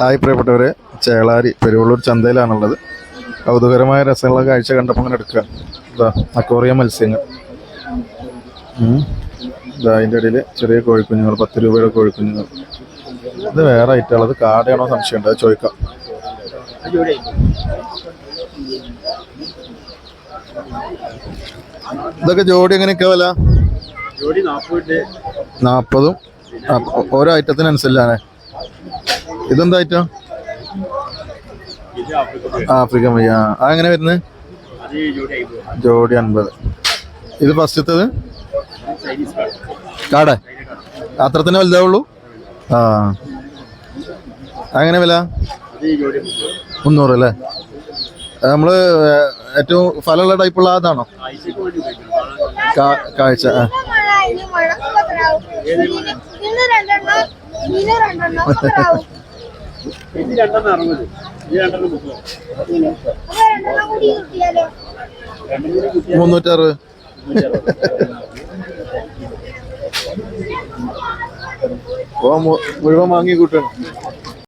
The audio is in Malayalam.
ഹായ് പ്രിയപ്പെട്ടവരെ ചേളാരി പെരുവള്ളൂർ ചന്തയിലാണുള്ളത്. കൗതുകരമായ രസമുള്ള കാഴ്ച കണ്ടപ്പോൾ അങ്ങനെ എടുക്കുക. ഇതാ അക്വറിയ മത്സ്യങ്ങൾ. ഇതാ അതിന്റെ ഇടയിൽ ചെറിയ കോഴിക്കുഞ്ഞുങ്ങൾ പത്ത് രൂപയുടെ കോഴിക്കുഞ്ഞുങ്ങൾ. ഇത് വേറെ ഐറ്റമുള്ളത് കാടയാണോ സംശയമുണ്ട് അത് ചോദിക്കാം. ഇതൊക്കെ ജോഡി എങ്ങനെയൊക്കെ വില? നാൽപ്പതും ഓരോ ഐറ്റത്തിനനുസരിച്ചാണ് ഇതെന്താ ഐറ്റം ഇത് ആഫ്രിക്ക ആഫ്രിക്കൻ മയ്യ ആ എങ്ങനെ വരുന്നത് ജോഡി അൻപത്. ഇത് ഫസ്റ്റത്തത്? കാട അത്ര തന്നെ വലുതാവുള്ളൂ? ആ. അങ്ങനെ വില? മുന്നൂറ്. അല്ലേ? നമ്മൾ ഏറ്റവും ഫലമുള്ള ടൈപ്പുള്ള അതാണോ? കാഴ്ച ആ. ഇത് രണ്ടെണ്ണം അറുപത് ഇത് രണ്ടെണ്ണം മുപ്പത് മുന്നൂറ്ററുപത്. മുഴുവൻ വാങ്ങി കൂട്ടണം